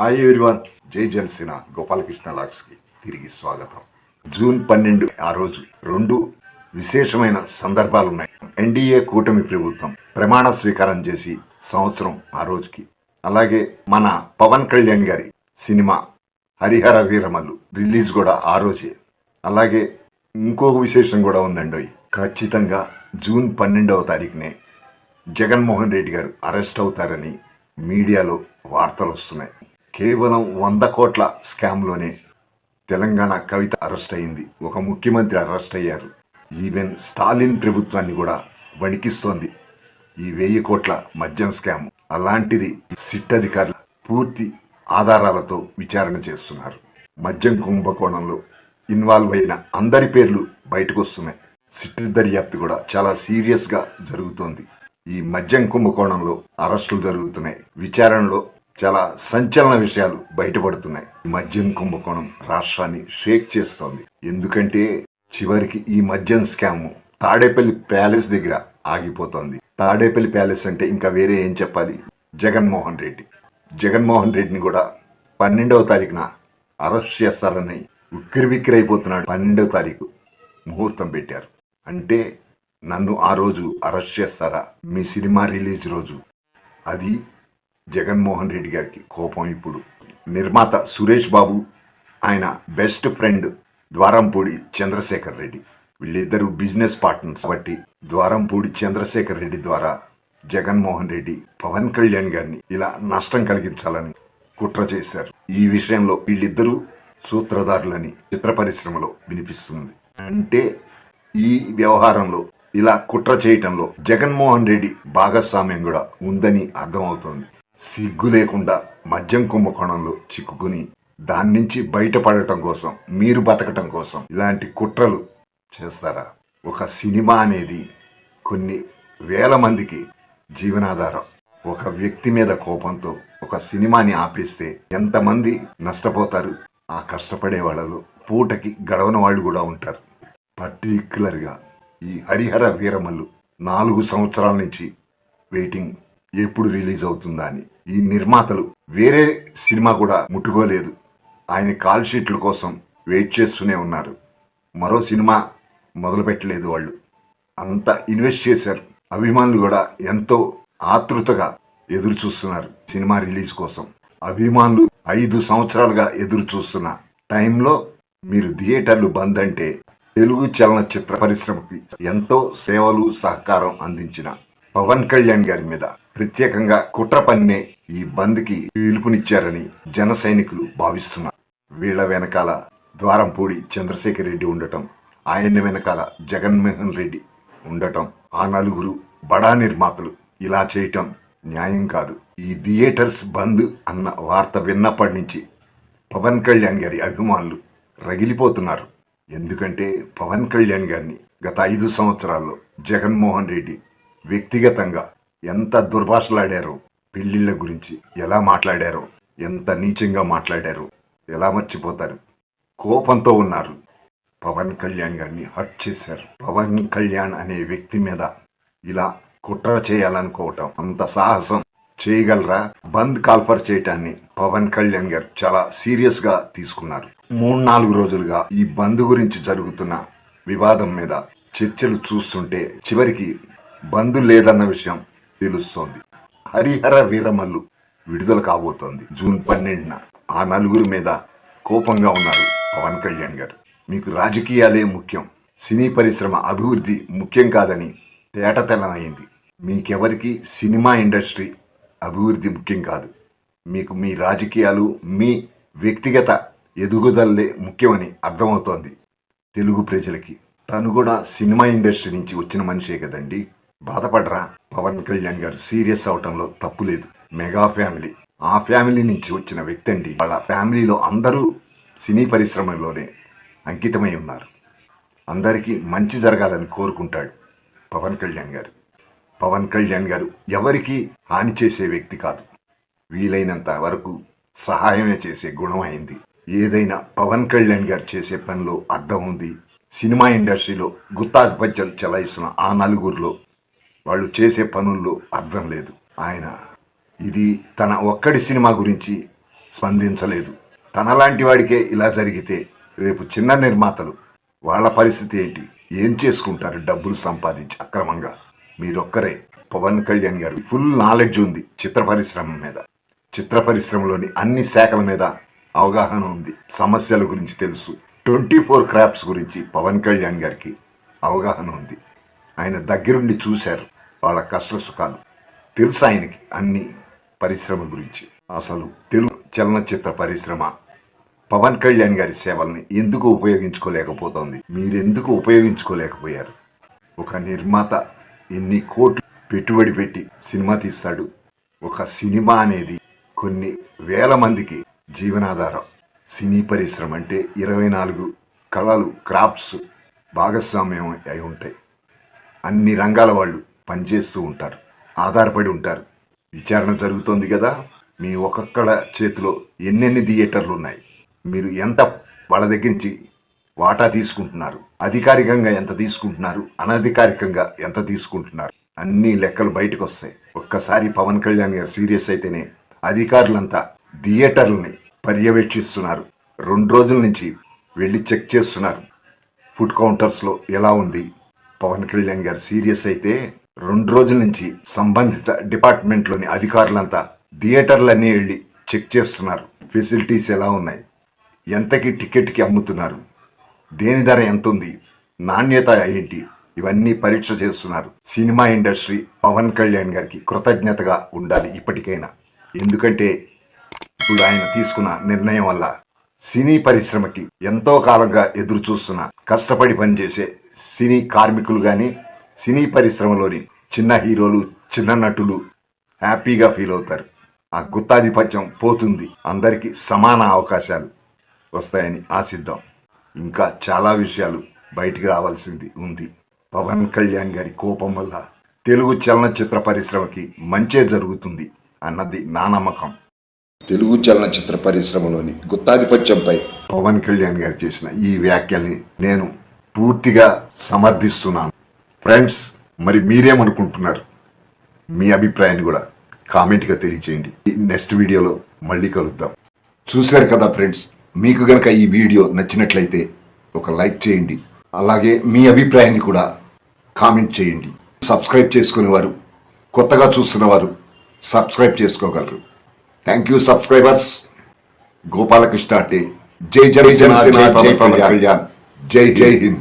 Hi everyone జై జనసేన. గోపాలకృష్ణ లాక్స్కి తిరిగి స్వాగతం. జూన్ పన్నెండు ఆ రోజు రెండు విశేషమైన సందర్భాలు ఉన్నాయి ఎన్డీఏ కూటమి ప్రభుత్వం ప్రమాణ స్వీకారం చేసి సంవత్సరం ఆ రోజుకి. అలాగే మన పవన్ కళ్యాణ్ గారి సినిమా హరిహర వీరమల్లు రిలీజ్ కూడా ఆ రోజే. అలాగే ఇంకొక విశేషం కూడా ఉందండి ఖచ్చితంగా జూన్ పన్నెండవ తారీఖునే జగన్మోహన్ రెడ్డి గారు అరెస్ట్ అవుతారని మీడియాలో వార్తలు వస్తున్నాయి. కేవలం వంద కోట్ల స్కామ్లోనే తెలంగాణ కవిత అరెస్ట్ అయింది. ఒక ముఖ్యమంత్రి అరెస్ట్ అయ్యారు. ఈవెన్ స్టాలిన్ ప్రభుత్వాన్ని కూడా వణికిస్తోంది. ఈ వెయ్యి కోట్ల మద్యం స్కామ్ అలాంటిది సిట్ అధికారులు పూర్తి ఆధారాలతో విచారణ చేస్తున్నారు. మద్యం కుంభకోణంలో ఇన్వాల్వ్ అయిన అందరి పేర్లు బయటకు వస్తున్నాయి సిట్ దర్యాప్తు కూడా చాలా సీరియస్గా జరుగుతోంది. ఈ మద్యం కుంభకోణంలో అరెస్టులు జరుగుతున్నాయి. విచారణలో చాలా సంచలన విషయాలు బయటపడుతున్నాయి. ఈ మద్యం కుంభకోణం రాష్ట్రాన్ని షేక్ చేస్తోంది. ఎందుకంటే చివరికి ఈ మద్యం స్కామ్ తాడేపల్లి ప్యాలెస్ దగ్గర ఆగిపోతోంది. తాడేపల్లి ప్యాలెస్ అంటే ఇంకా వేరే ఏం చెప్పాలి? జగన్మోహన్ రెడ్డి. జగన్మోహన్ రెడ్డిని కూడా పన్నెండవ తారీఖున అరెస్ట్ చేస్తారని ఉక్కిరిబిక్కిరైపోతున్నాడు. పన్నెండవ తారీఖు ముహూర్తం పెట్టారు. అంటే నన్ను ఆ రోజు అరెస్ట్ చేస్తారా? మీ సినిమా రిలీజ్ రోజు. అది జగన్మోహన్ రెడ్డి గారికి కోపం ఇప్పుడు. నిర్మాత సురేష్ బాబు ఆయన బెస్ట్ ఫ్రెండ్ ద్వారంపూడి చంద్రశేఖర్ రెడ్డి. వీళ్ళిద్దరూ బిజినెస్ పార్ట్నర్స్ కాబట్టి ద్వారంపూడి చంద్రశేఖర్ రెడ్డి ద్వారా జగన్మోహన్ రెడ్డి పవన్ కళ్యాణ్ గారిని ఇలా నష్టం కలిగించాలని కుట్ర చేశారు. ఈ విషయంలో వీళ్ళిద్దరూ సూత్రధారులని చిత్ర పరిశ్రమలో వినిపిస్తుంది. అంటే ఈ వ్యవహారంలో ఇలా కుట్ర చేయటంలో జగన్మోహన్ రెడ్డి భాగస్వామ్యం కూడా ఉందని అర్థమవుతోంది. సిగ్గు లేకుండా మద్యం కుంభకోణంలో చిక్కుకుని దాని నుంచి బయటపడటం కోసం మీరు బతకటం కోసం ఇలాంటి కుట్రలు చేస్తారా? ఒక సినిమా అనేది కొన్ని వేల మందికి జీవనాధారం. ఒక వ్యక్తి మీద కోపంతో ఒక సినిమాని ఆపేస్తే ఎంతమంది నష్టపోతారు? ఆ కష్టపడే వాళ్ళలో పూటకి గడవని వాళ్ళు కూడా ఉంటారు. పర్టిక్యులర్గా ఈ హరిహర వీరమల్లు నాలుగు సంవత్సరాల నుంచి వెయిటింగ్ ఎప్పుడు రిలీజ్ అవుతుందా అని. ఈ నిర్మాతలు వేరే సినిమా కూడా ముట్టుకోలేదు. ఆయన కాల్ షీట్ల కోసం వెయిట్ చేస్తూనే ఉన్నారు. మరో సినిమా మొదలుపెట్టలేదు వాళ్ళు. అంత ఇన్వెస్ట్ చేశారు. అభిమానులు కూడా ఎంతో ఆతృతగా ఎదురు చూస్తున్నారు సినిమా రిలీజ్ కోసం. అభిమానులు ఐదు సంవత్సరాలుగా ఎదురు చూస్తున్న టైంలో మీరు థియేటర్లు బంద్ అంటే తెలుగు చలనచిత్ర పరిశ్రమకి ఎంతో సేవలు సహకారం అందించిన పవన్ కళ్యాణ్ గారి మీద ప్రత్యేకంగా కుట్ర పన్నే ఈ బంద్కి పిలుపునిచ్చారని జన సైనికులు భావిస్తున్నారు. వీళ్ళ వెనకాల ద్వారంపూడి చంద్రశేఖర్ రెడ్డి ఉండటం ఆయన వెనకాల జగన్మోహన్ రెడ్డి ఉండటం ఆ నలుగురు బడా నిర్మాతలు ఇలా చేయటం న్యాయం కాదు. ఈ థియేటర్స్ బంద్ అన్న వార్త విన్నప్పటి నుంచి పవన్ కళ్యాణ్ గారి అభిమానులు రగిలిపోతున్నారు. ఎందుకంటే పవన్ కళ్యాణ్ గారిని గత ఐదు సంవత్సరాల్లో జగన్మోహన్ రెడ్డి వ్యక్తిగతంగా ఎంత దుర్భాషలాడారు పెళ్ళిళ్ళ గురించి ఎలా మాట్లాడారో ఎంత నీచంగా మాట్లాడారు ఎలా మర్చిపోతారు. కోపంతో ఉన్నారు. పవన్ కళ్యాణ్ గారిని హర్ట్ చేశారు. పవన్ కళ్యాణ్ అనే వ్యక్తి మీద ఇలా కుట్ర చేయాలనుకోవటం అంత సాహసం చేయగలరా? బంద్ కాల్ఫర్ చేయటాన్ని పవన్ కళ్యాణ్ గారు చాలా సీరియస్గా తీసుకున్నారు. మూడు నాలుగు రోజులుగా ఈ బంద్ గురించి జరుగుతున్న వివాదం మీద చర్చలు చూస్తుంటే చివరికి బంద్ లేదన్న విషయం తెలుస్తోంది. హరిహర వీరమల్లు విడుదల కాబోతోంది. జూన్ పన్నెండున ఆ నలుగురు మీద కోపంగా ఉన్నారు పవన్ కళ్యాణ్ గారు. మీకు రాజకీయాలే ముఖ్యం. సినీ పరిశ్రమ అభివృద్ధి ముఖ్యం కాదని తేటతెల్లమైంది మీకెవరికి సినిమా ఇండస్ట్రీ అభివృద్ధి ముఖ్యం కాదు. మీకు మీ రాజకీయాలు మీ వ్యక్తిగత ఎదుగుదలే ముఖ్యమని అర్థమవుతోంది తెలుగు ప్రజలకి. తను కూడా సినిమా ఇండస్ట్రీ నుంచి వచ్చిన మనిషే కదండి. బాధపడరా? పవన్ కళ్యాణ్ గారు సీరియస్ అవటంలో తప్పు లేదు. Mega family. ఆ ఫ్యామిలీ నుంచి వచ్చిన వ్యక్తి అండి వాళ్ళ ఫ్యామిలీలో అందరూ సినీ పరిశ్రమలోనే అంకితమై ఉన్నారు. అందరికీ మంచి జరగాలని కోరుకుంటాడు పవన్ కళ్యాణ్ గారు. పవన్ కళ్యాణ్ గారు ఎవరికి హాని చేసే వ్యక్తి కాదు. వీలైనంత వరకు సహాయమే చేసే గుణం అయింది. ఏదైనా పవన్ కళ్యాణ్ గారు చేసే పనిలో అర్థం ఉంది. సినిమా ఇండస్ట్రీలో గుత్తాధిపత్యం చెలాయిస్తున్న ఆ నలుగురిలో వాళ్ళు చేసే పనుల్లో అర్థం లేదు. ఆయన ఇది తన ఒక్కడి సినిమా గురించి స్పందించలేదు. తనలాంటి వాడికే ఇలా జరిగితే రేపు చిన్న నిర్మాతలు వాళ్ళ పరిస్థితి ఏంటి? ఏం చేసుకుంటారు డబ్బులు సంపాదించి అక్రమంగా? మీరొక్కరే పవన్ కళ్యాణ్ గారు ఫుల్ నాలెడ్జ్ ఉంది చిత్ర పరిశ్రమ మీద. చిత్ర పరిశ్రమలోని అన్ని శాఖల మీద అవగాహన ఉంది. సమస్యల గురించి తెలుసు. ట్వంటీ ఫోర్ క్రాఫ్ట్స్ గురించి పవన్ కళ్యాణ్ గారికి అవగాహన ఉంది. ఆయన దగ్గరుండి చూశారు. వాళ్ళ కష్ట సుఖాలు. తెలుసు ఆయనకి అన్ని పరిశ్రమ గురించి. అసలు తెలుగు చలనచిత్ర పరిశ్రమ పవన్ కళ్యాణ్ గారి సేవల్ని ఎందుకు ఉపయోగించుకోలేకపోతోంది? మీరెందుకు ఉపయోగించుకోలేకపోయారు? ఒక నిర్మాత ఎన్ని కోట్లు పెట్టుబడి పెట్టి సినిమా తీస్తాడు? ఒక సినిమా అనేది కొన్ని వేల మందికి జీవనాధారం. సినీ పరిశ్రమ అంటే ఇరవై నాలుగు కళలు క్రాఫ్ట్స్ భాగస్వామ్యం అయి ఉంటాయి. అన్ని రంగాల వాళ్ళు పనిచేస్తూ ఉంటారు ఆధారపడి ఉంటారు. విచారణ జరుగుతోంది కదా మీ ఒక్కొక్కళ్ళ చేతిలో ఎన్నెన్ని థియేటర్లు ఉన్నాయి? మీరు ఎంత వాళ్ళ దగ్గర నుంచి వాటా తీసుకుంటున్నారు? అధికారికంగా ఎంత తీసుకుంటున్నారు? అనధికారికంగా ఎంత తీసుకుంటున్నారు? అన్ని లెక్కలు బయటకు వస్తాయి. ఒక్కసారి పవన్ కళ్యాణ్ గారు సీరియస్ అయితేనే అధికారులంతా థియేటర్లని పర్యవేక్షిస్తున్నారు. రెండు రోజుల నుంచి వెళ్ళి చెక్ చేస్తున్నారు. ఫుడ్ కౌంటర్స్లో ఎలా ఉంది? పవన్ కళ్యాణ్ గారు సీరియస్ అయితే రెండు రోజుల నుంచి సంబంధిత డిపార్ట్మెంట్లోని అధికారులంతా థియేటర్లన్నీ వెళ్ళి చెక్ చేస్తున్నారు. ఫెసిలిటీస్ ఎలా ఉన్నాయి? ఎంతకి టికెట్కి అమ్ముతున్నారు? దేని ధర ఎంత ఉంది? నాణ్యత ఏంటి? ఇవన్నీ పరీక్ష చేస్తున్నారు. సినిమా ఇండస్ట్రీ పవన్ కళ్యాణ్ గారికి కృతజ్ఞతగా ఉండాలి ఇప్పటికైనా. ఎందుకంటే ఇప్పుడు ఆయన తీసుకున్న నిర్ణయం వల్ల సినీ పరిశ్రమకి ఎంతో కాలంగా ఎదురు చూస్తున్న కష్టపడి పనిచేసే సినీ కార్మికులు కానీ సినీ పరిశ్రమలోని చిన్న హీరోలు చిన్న నటులు హ్యాపీగా ఫీల్ అవుతారు. ఆ గుత్తాధిపత్యం పోతుంది. అందరికీ సమాన అవకాశాలు వస్తాయని ఆశిద్దాం. ఇంకా చాలా విషయాలు బయటికి రావాల్సింది ఉంది. పవన్ కళ్యాణ్ గారి కోపం వల్ల తెలుగు చలనచిత్ర పరిశ్రమకి మంచే జరుగుతుంది అన్నది నా నమ్మకం. తెలుగు చలనచిత్ర పరిశ్రమలోని గుత్తాధిపత్యంపై పవన్ కళ్యాణ్ గారు చేసిన ఈ వ్యాఖ్యల్ని నేను పూర్తిగా సమర్థిస్తున్నాను. ఫ్రెండ్స్ మరి మీరేమనుకుంటున్నారు? మీ అభిప్రాయాన్ని కూడా కామెంట్గా తెలియచేయండి. నెక్స్ట్ వీడియోలో మళ్ళీ కలుద్దాం. చూశారు కదా ఫ్రెండ్స్ మీకు గనక ఈ వీడియో నచ్చినట్లయితే ఒక లైక్ చేయండి. అలాగే మీ అభిప్రాయాన్ని కూడా కామెంట్ చేయండి. సబ్స్క్రైబ్ చేసుకునేవారు కొత్తగా చూస్తున్నవారు సబ్స్క్రైబ్ చేసుకోగలరు. థ్యాంక్ యూ సబ్స్క్రైబర్స్ గోపాలకృష్ణ అంటే జై జై జన జై కళ్యాణ్. జై జై హింద్